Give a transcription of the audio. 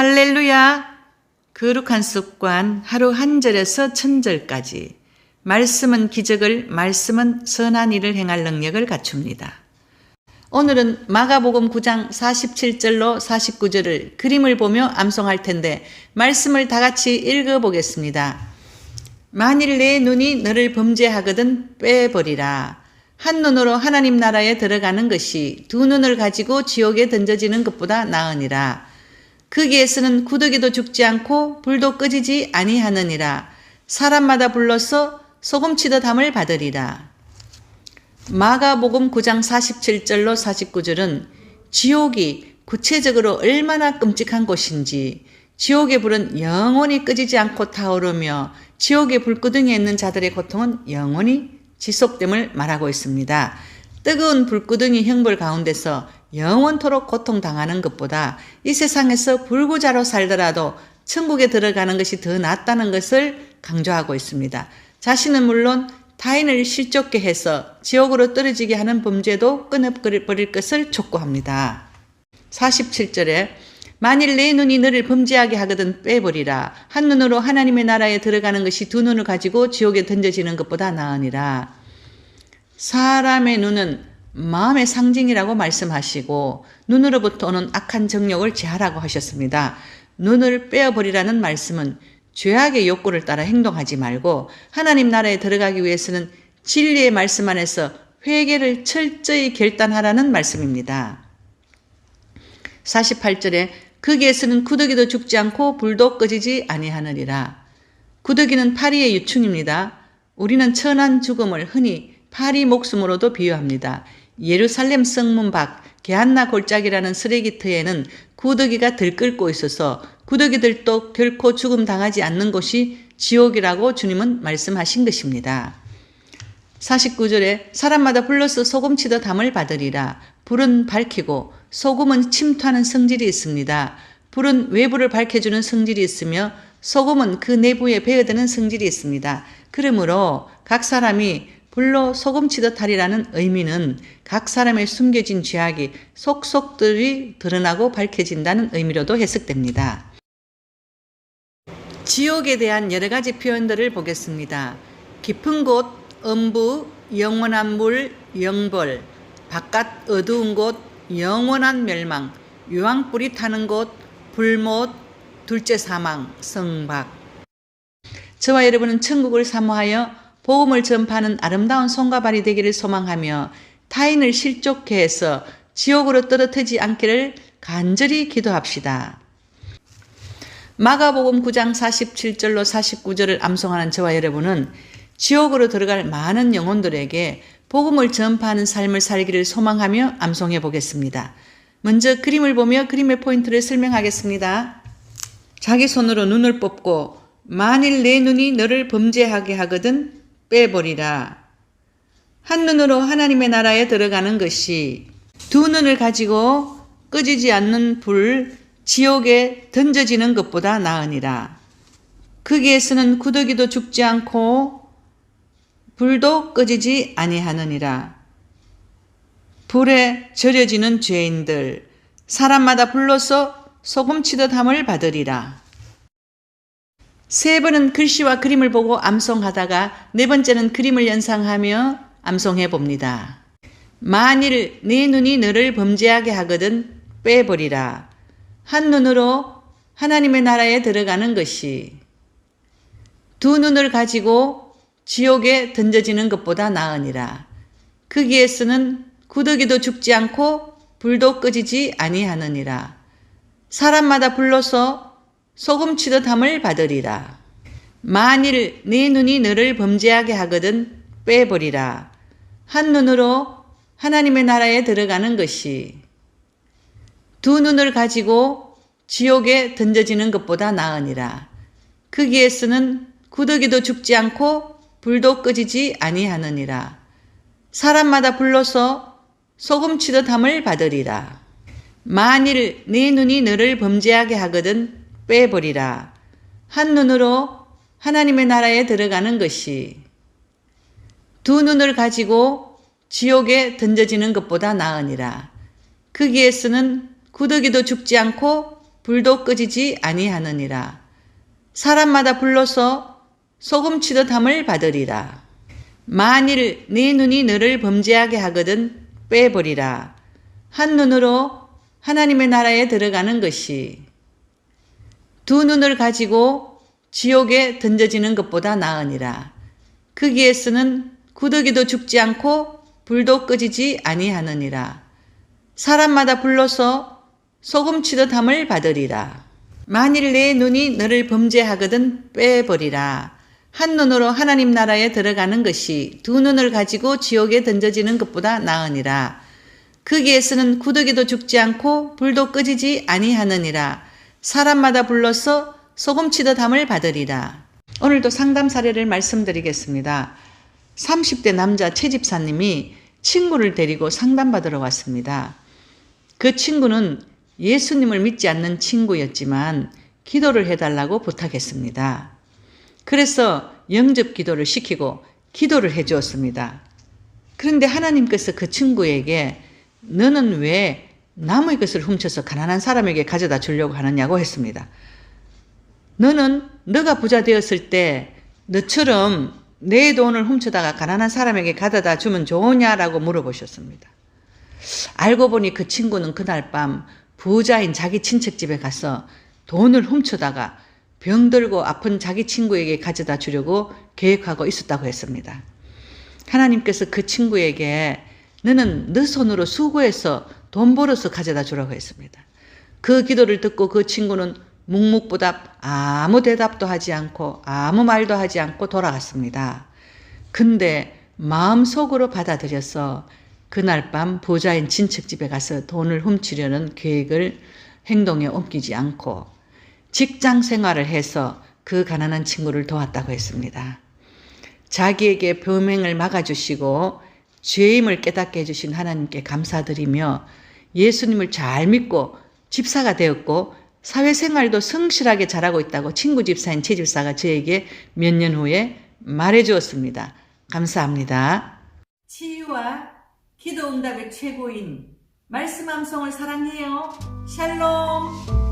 할렐루야! 거룩한 습관 하루 한 절에서 천 절까지 말씀은 기적을 말씀은 선한 일을 행할 능력을 갖춥니다. 오늘은 마가복음 9장 47절로 49절을 그림을 보며 암송할 텐데 말씀을 다 같이 읽어 보겠습니다. 만일 내 눈이 너를 범죄하거든 빼버리라. 한 눈으로 하나님 나라에 들어가는 것이 두 눈을 가지고 지옥에 던져지는 것보다 나으니라. 거기에서는 구더기도 죽지 않고 불도 꺼지지 아니하느니라. 사람마다 불러서 소금치듯 함을 받으리라. 마가복음 9장 47절로 49절은 지옥이 구체적으로 얼마나 끔찍한 곳인지 지옥의 불은 영원히 끄지지 않고 타오르며 지옥의 불구덩이에 있는 자들의 고통은 영원히 지속됨을 말하고 있습니다. 뜨거운 불구덩이 형벌 가운데서 영원토록 고통당하는 것보다 이 세상에서 불구자로 살더라도 천국에 들어가는 것이 더 낫다는 것을 강조하고 있습니다. 자신은 물론 타인을 실족게 해서 지옥으로 떨어지게 하는 범죄도 끊어버릴 것을 촉구합니다. 47절에 만일 내 눈이 너를 범죄하게 하거든 빼버리라. 한 눈으로 하나님의 나라에 들어가는 것이 두 눈을 가지고 지옥에 던져지는 것보다 나으니라. 사람의 눈은 마음의 상징이라고 말씀하시고 눈으로부터 오는 악한 정욕을 제하라고 하셨습니다. 눈을 빼어버리라는 말씀은 죄악의 욕구를 따라 행동하지 말고 하나님 나라에 들어가기 위해서는 진리의 말씀 안에서 회개를 철저히 결단하라는 말씀입니다. 48절에 거기에서는 구더기도 죽지 않고 불도 꺼지지 아니하느니라. 구더기는 파리의 유충입니다. 우리는 천한 죽음을 흔히 파리 목숨으로도 비유합니다. 예루살렘 성문 밖 게한나 골짜기라는 쓰레기터에는 구더기가 들끓고 있어서 구더기들도 결코 죽음 당하지 않는 곳이 지옥이라고 주님은 말씀하신 것입니다. 49절에 사람마다 불러서 소금치듯 담을 받으리라. 불은 밝히고 소금은 침투하는 성질이 있습니다. 불은 외부를 밝혀주는 성질이 있으며 소금은 그 내부에 배어드는 성질이 있습니다. 그러므로 각 사람이 불로 소금 치듯 하리라는 의미는 각 사람의 숨겨진 죄악이 속속들이 드러나고 밝혀진다는 의미로도 해석됩니다. 지옥에 대한 여러 가지 표현들을 보겠습니다. 깊은 곳, 음부, 영원한 물, 영벌, 바깥 어두운 곳, 영원한 멸망, 유황불이 타는 곳, 불못, 둘째 사망, 성박. 저와 여러분은 천국을 사모하여 복음을 전파하는 아름다운 손과 발이 되기를 소망하며 타인을 실족해 해서 지옥으로 떨어뜨리지 않기를 간절히 기도합시다. 마가복음 9장 47절로 49절을 암송하는 저와 여러분은 지옥으로 들어갈 많은 영혼들에게 복음을 전파하는 삶을 살기를 소망하며 암송해 보겠습니다. 먼저 그림을 보며 그림의 포인트를 설명하겠습니다. 자기 손으로 눈을 뽑고 만일 내 눈이 너를 범죄하게 하거든 빼버리라. 한 눈으로 하나님의 나라에 들어가는 것이 두 눈을 가지고 꺼지지 않는 불, 지옥에 던져지는 것보다 나으니라. 거기에서는 구더기도 죽지 않고 불도 꺼지지 아니하느니라. 불에 절여지는 죄인들, 사람마다 불러서 소금치듯 함을 받으리라. 세 번은 글씨와 그림을 보고 암송하다가 네 번째는 그림을 연상하며 암송해 봅니다. 만일 네 눈이 너를 범죄하게 하거든 빼버리라. 한 눈으로 하나님의 나라에 들어가는 것이 두 눈을 가지고 지옥에 던져지는 것보다 나으니라. 거기에서는 구더기도 죽지 않고 불도 꺼지지 아니하느니라. 사람마다 불러서 소금치듯 함을 받으리라. 만일 네 눈이 너를 범죄하게 하거든 빼버리라. 한 눈으로 하나님의 나라에 들어가는 것이 두 눈을 가지고 지옥에 던져지는 것보다 나으니라. 거기에서는 구더기도 죽지 않고 불도 꺼지지 아니하느니라. 사람마다 불러서 소금치듯 함을 받으리라. 만일 네 눈이 너를 범죄하게 하거든 빼버리라. 한 눈으로 하나님의 나라에 들어가는 것이 두 눈을 가지고 지옥에 던져지는 것보다 나으니라. 거기에서는 구더기도 죽지 않고 불도 끄지지 아니하느니라. 사람마다 불러서 소금치듯 함을 받으리라. 만일 네 눈이 너를 범죄하게 하거든 빼버리라. 한 눈으로 하나님의 나라에 들어가는 것이 두 눈을 가지고 지옥에 던져지는 것보다 나으니라. 거기에서는 구더기도 죽지 않고 불도 끄지지 아니하느니라. 사람마다 불러서 소금치듯 함을 받으리라. 만일 내 눈이 너를 범죄하거든 빼버리라. 한 눈으로 하나님 나라에 들어가는 것이 두 눈을 가지고 지옥에 던져지는 것보다 나으니라. 거기에서는 구더기도 죽지 않고 불도 끄지지 아니하느니라. 사람마다 불러서 소금치듯 함을 받으리라. 오늘도 상담 사례를 말씀드리겠습니다. 30대 남자 채집사님이 친구를 데리고 상담받으러 왔습니다. 그 친구는 예수님을 믿지 않는 친구였지만 기도를 해달라고 부탁했습니다. 그래서 영접 기도를 시키고 기도를 해 주었습니다. 그런데 하나님께서 그 친구에게 너는 왜 남의 것을 훔쳐서 가난한 사람에게 가져다 주려고 하느냐고 했습니다. 너는 너가 부자 되었을 때 너처럼 내 돈을 훔쳐다가 가난한 사람에게 가져다 주면 좋으냐라고 물어보셨습니다. 알고 보니 그 친구는 그날 밤 부자인 자기 친척 집에 가서 돈을 훔쳐다가 병들고 아픈 자기 친구에게 가져다 주려고 계획하고 있었다고 했습니다. 하나님께서 그 친구에게 너는 너 손으로 수고해서 돈 벌어서 가져다 주라고 했습니다. 그 기도를 듣고 그 친구는 묵묵부답 아무 대답도 하지 않고 아무 말도 하지 않고 돌아갔습니다. 근데 마음속으로 받아들여서 그날 밤 부자인 친척 집에 가서 돈을 훔치려는 계획을 행동에 옮기지 않고 직장 생활을 해서 그 가난한 친구를 도왔다고 했습니다. 자기에게 범행을 막아주시고 죄임을 깨닫게 해주신 하나님께 감사드리며 예수님을 잘 믿고 집사가 되었고 사회생활도 성실하게 잘하고 있다고 친구 집사인 최 집사가 저에게 몇 년 후에 말해 주었습니다. 감사합니다. 치유와 기도 응답의 최고인 말씀 함성을 사랑해요. 샬롬.